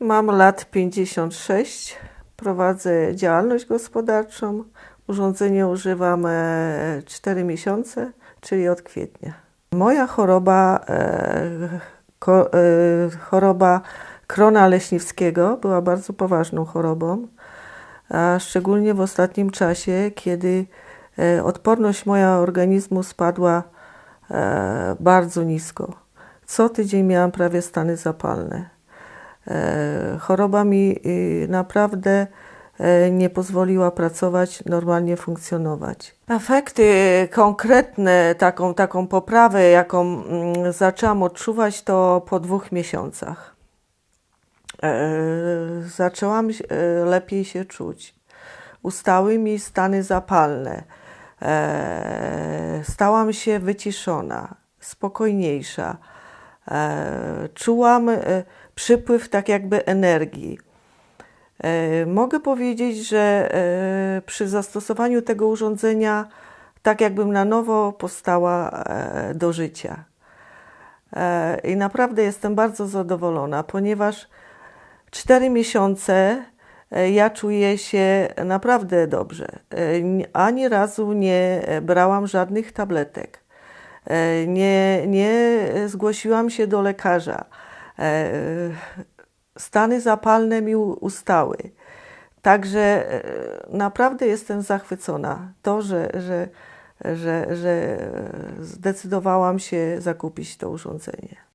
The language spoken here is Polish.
Mam lat 56, prowadzę działalność gospodarczą. Urządzenie używam 4 miesiące, czyli od kwietnia. Moja choroba, e, e, choroba krona leśniwskiego była bardzo poważną chorobą, a szczególnie w ostatnim czasie, kiedy e, odporność moja organizmu spadła e, bardzo nisko. Co tydzień miałam prawie stany zapalne. E, choroba mi y, naprawdę e, nie pozwoliła pracować, normalnie funkcjonować. Efekty konkretne, taką, taką poprawę, jaką mm, zaczęłam odczuwać, to po dwóch miesiącach. E, zaczęłam lepiej się czuć. Ustały mi stany zapalne. Stałam się wyciszona, spokojniejsza. Czułam przypływ tak jakby energii. E, mogę powiedzieć, że e, przy zastosowaniu tego urządzenia tak jakbym na nowo powstała e, do życia. I naprawdę jestem bardzo zadowolona, ponieważ cztery miesiące ja czuję się naprawdę dobrze. Ani razu nie brałam żadnych tabletek. Nie, nie zgłosiłam się do lekarza. E, stany zapalne mi ustały. Także e, naprawdę jestem zachwycona. To, że, że, że, że zdecydowałam się zakupić to urządzenie.